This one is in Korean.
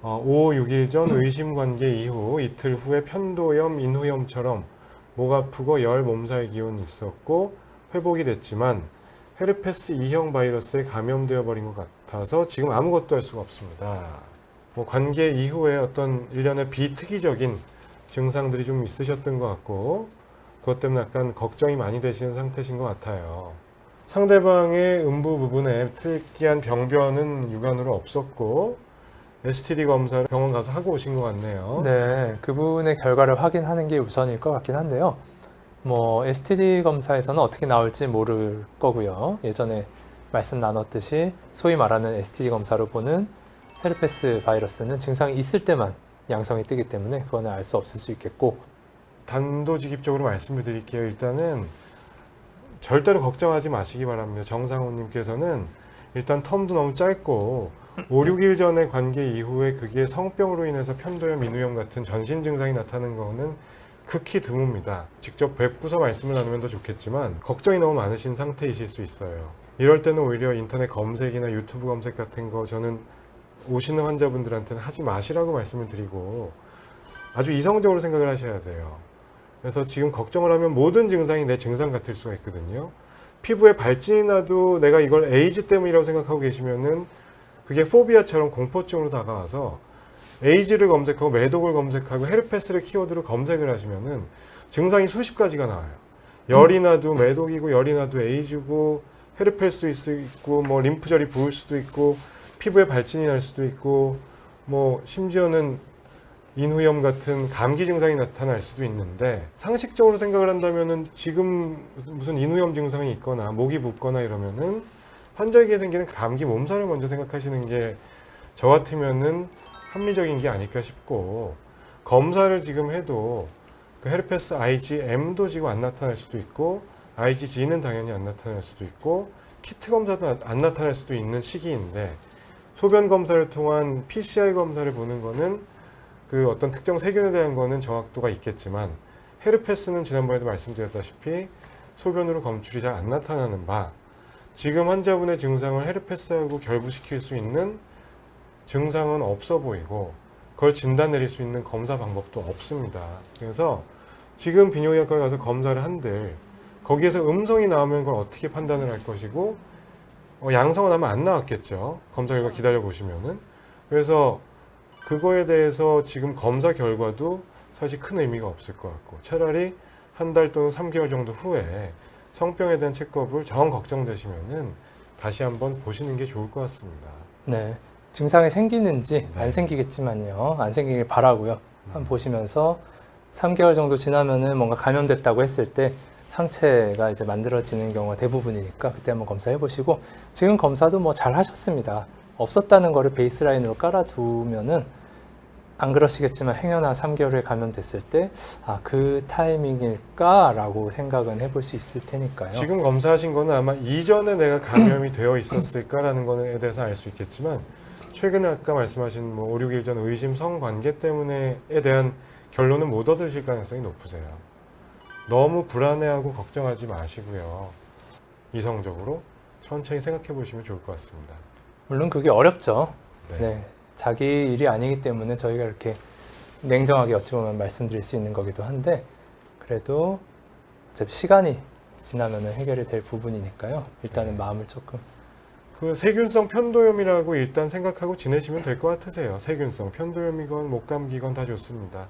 어, 5, 6일 전 의심 관계 이후 이틀 후에 편도염, 인후염처럼 목 아프고 열, 몸살 기운이 있었고 회복이 됐지만 헤르페스 2형 바이러스에 감염되어 버린 것 같아서 지금 아무것도 할 수가 없습니다. 뭐 관계 이후에 어떤 일련의 비특이적인 증상들이 좀 있으셨던 것 같고 그것 때문에 약간 걱정이 많이 되시는 상태신 것 같아요. 상대방의 음부 부분에 특이한 병변은 육안으로 없었고 STD 검사를 병원 가서 하고 오신 것 같네요. 네, 그분의 결과를 확인하는 게 우선일 것 같긴 한데요. 뭐 STD 검사에서는 어떻게 나올지 모를 거고요. 예전에 말씀 나눴듯이 소위 말하는 STD 검사로 보는 헤르페스 바이러스는 증상이 있을 때만 양성이 뜨기 때문에 그거는 알 수 없을 수 있겠고 단도직입적으로 말씀을 드릴게요. 일단은 절대로 걱정하지 마시기 바랍니다. 정상호님께서는 일단 텀도 너무 짧고 5, 6일 전의 관계 이후에 그게 성병으로 인해서 편도염, 인후염 같은 전신 증상이 나타나는 거는 극히 드뭅니다. 직접 뵙고서 말씀을 나누면 더 좋겠지만 걱정이 너무 많으신 상태이실 수 있어요. 이럴 때는 오히려 인터넷 검색이나 유튜브 검색 같은 거 저는 오시는 환자분들한테는 하지 마시라고 말씀을 드리고 아주 이성적으로 생각을 하셔야 돼요. 그래서 지금 걱정을 하면 모든 증상이 내 증상 같을 수가 있거든요. 피부에 발진이 나도 내가 이걸 에이즈 때문이라고 생각하고 계시면은 그게 포비아처럼 공포증으로 다가와서 에이즈를 검색하고 매독을 검색하고 헤르페스를 키워드로 검색을 하시면은 증상이 수십 가지가 나와요. 열이 나도 매독이고 열이 나도 에이즈고 헤르페스 있고 뭐 림프절이 부을 수도 있고 피부에 발진이 날 수도 있고 뭐 심지어는 인후염 같은 감기 증상이 나타날 수도 있는데 상식적으로 생각을 한다면은 지금 무슨 인후염 증상이 있거나 목이 붓거나 이러면은 환자에게 생기는 감기 몸살을 먼저 생각하시는 게 저 같으면은 합리적인 게 아닐까 싶고 검사를 지금 해도 그 헤르페스 IgM도 지금 안 나타날 수도 있고 IgG는 당연히 안 나타날 수도 있고 키트 검사도 안- 안 나타날 수도 있는 시기인데 소변 검사를 통한 PCR 검사를 보는 거는 그 어떤 특정 세균에 대한 거는 정확도가 있겠지만 헤르페스는 지난번에도 말씀드렸다시피 소변으로 검출이 잘 안 나타나는 바 지금 환자분의 증상을 헤르페스하고 결부시킬 수 있는 증상은 없어 보이고 그걸 진단 내릴 수 있는 검사 방법도 없습니다. 그래서 지금 비뇨기과에 가서 검사를 한들 거기에서 음성이 나오면 그걸 어떻게 판단을 할 것이고 어, 양성은 아마 안 나왔겠죠. 검사 결과 기다려 보시면은 그래서 그거에 대해서 지금 검사 결과도 사실 큰 의미가 없을 것 같고 차라리 한 달 또는 3개월 정도 후에 성병에 대한 체크업을 정 걱정되시면은 다시 한번 보시는 게 좋을 것 같습니다. 네, 증상이 생기는지 네. 안 생기겠지만요. 안 생기길 바라고요. 한번 음. 보시면서 3개월 정도 지나면은 뭔가 감염됐다고 했을 때 상체가 이제 만들어지는 경우가 대부분이니까 그때 한번 검사해 보시고 지금 검사도 뭐 잘 하셨습니다. 없었다는 거를 베이스라인으로 깔아두면은 안 그러시겠지만 행여나 3개월 후에 감염됐을 때 아 그 타이밍일까라고 생각은 해볼 수 있을 테니까요. 지금 검사하신 거는 아마 이전에 내가 감염이 되어 있었을까라는 거에 대해서 알 수 있겠지만 최근에 아까 말씀하신 뭐 5, 6일 전 의심 성 관계 때문에에 대한 결론은 못 얻으실 가능성이 높으세요. 너무 불안해하고 걱정하지 마시고요. 이성적으로 천천히 생각해 보시면 좋을 것 같습니다. 물론 그게 어렵죠. 네. 네. 자기 일이 아니기 때문에 저희가 이렇게 냉정하게 어찌 보면 말씀드릴 수 있는 거기도 한데 그래도 어차피 시간이 지나면 해결이 될 부분이니까요. 일단은 네. 마음을 조금 그 세균성 편도염이라고 일단 생각하고 지내시면 될 것 같으세요. 세균성 편도염이건 목감기건 다 좋습니다.